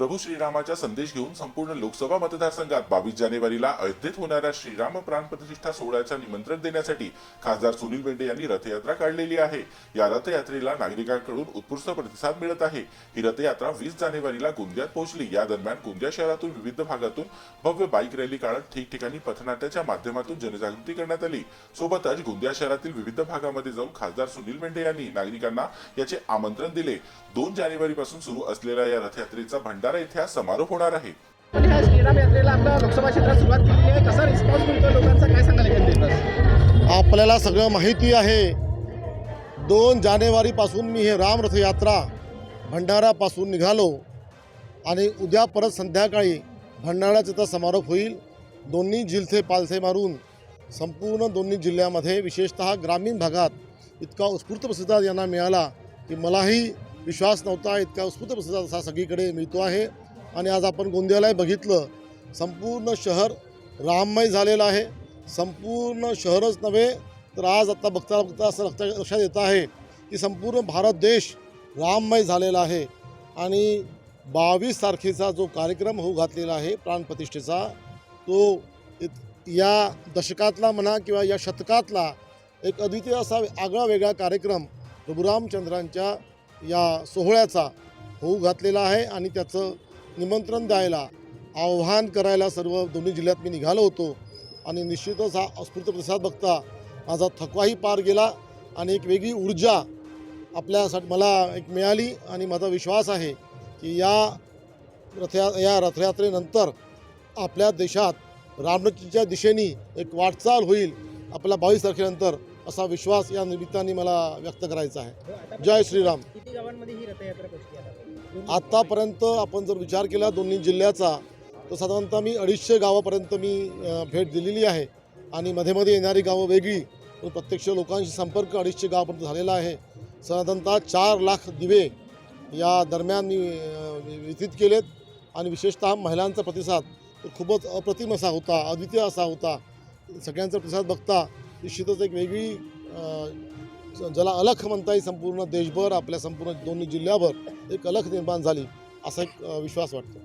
प्रभू श्रीरामाचा संदेश घेऊन संपूर्ण लोकसभा मतदारसंघात बावीस जानेवारीला अयोध्येत होणाऱ्या श्रीराम प्राण प्रतिष्ठा सोहळ्याचं निमंत्रण देण्यासाठी खासदार सुनील मेंढे यांनी रथयात्रा काढलेली आहे. या रथयात्रेला नागरिकांकडून उत्कृष्ट प्रतिसाद मिळत आहे. ही रथयात्रा वीस जानेवारीला गोंदियात पोहोचली. या दरम्यान गोंदिया शहरातून विविध भागातून भव्य बाईक रॅली काढत ठिकठिकाणी पथनाट्याच्या माध्यमातून जनजागृती करण्यात आली. सोबतच गोंदिया शहरातील विविध भागामध्ये जाऊन खासदार सुनील मेंढे यांनी नागरिकांना याचे आमंत्रण दिले. दोन जानेवारी पासून सुरू असलेल्या या रथयात्रेचा भंडार येथे आज समारोप होणार आहे. पण ह्या श्रीराम यात्रेला आपल्या लोकसभा क्षेत्रात सुरुवात केली आहे. कसा रिस्पॉन्स मिळतो लोकांचा? काय सांगाल एकंदरीत आपल्याला सगळं माहिती आहे. दोन जानेवारीपासून मी हे रामरथ यात्रा भंडारापासून निघालो. आणि उद्या परत संध्याकाळी भंडाराचा इथं समारोप होईल. दोन्ही जिल्हे पालथे मारून संपूर्ण दोन्ही जिल्ह्यामध्ये विशेषतः ग्रामीण भागात इतका उत्स्फूर्त प्रतिसाद यांना मिळाला की मलाही विश्वास नव्हता इतका उत्स्फूर्त प्रतिसाद असा सगळीकडे मिळतो आहे. आणि आज आपण गोंदियालाही बघितलं संपूर्ण शहर राममय झालेलं आहे. संपूर्ण शहरच नव्हे तर आज आत्ता बघता बघता असं लक्षा लक्षात येत आहे की संपूर्ण भारत देश राममय झालेला आहे. आणि बावीस तारखेचा जो कार्यक्रम होऊ घातलेला आहे प्राणप्रतिष्ठेचा तो इत- या दशकातला म्हणा किंवा या शतकातला एक अद्वितीय असा आगळा वेगळा कार्यक्रम प्रभुरामचंद्रांच्या या सोहळ्याचा होऊ घातलेला आहे आणि त्याचं निमंत्रण द्यायला आव्हान करायला सर्व दोन्ही जिल्ह्यात मी निघालो होतो. आणि निश्चितच हा अस्फूर्त प्रसाद बघता माझा थकवाही पार गेला आणि एक वेगळी ऊर्जा आपल्यासाठी मला एक मिळाली आणि माझा विश्वास आहे की या रथया या रथयात्रेनंतर आपल्या देशात रामरतीच्या दिशेने एक वाटचाल होईल. आपल्या बावीस तारखेनंतर असा विश्वास या निमित्ताने मला व्यक्त करायचा आहे. जय श्रीराम. आत्तापर्यंत आपण जर विचार केला दोन्ही जिल्ह्याचा तर साधारणतः मी अडीचशे गावापर्यंत मी भेट दिलेली आहे. आणि मध्ये मध्ये येणारी गावं वेगळी पण प्रत्यक्ष लोकांशी संपर्क अडीचशे गावापर्यंत झालेला आहे. साधारणतः चार लाख दिवे या दरम्यान मी वितरित केलेत. आणि विशेषतः महिलांचा प्रतिसाद तो खूपच अप्रतिम असा होता अद्वितीय असा होता. सगळ्यांचा प्रतिसाद बघता निश्चितच एक वेगळी ज्याला अलख म्हणता येईल संपूर्ण देशभर आपल्या संपूर्ण दोन्ही जिल्ह्याभर एक अलख निर्माण झाली असा एक विश्वास वाटतो.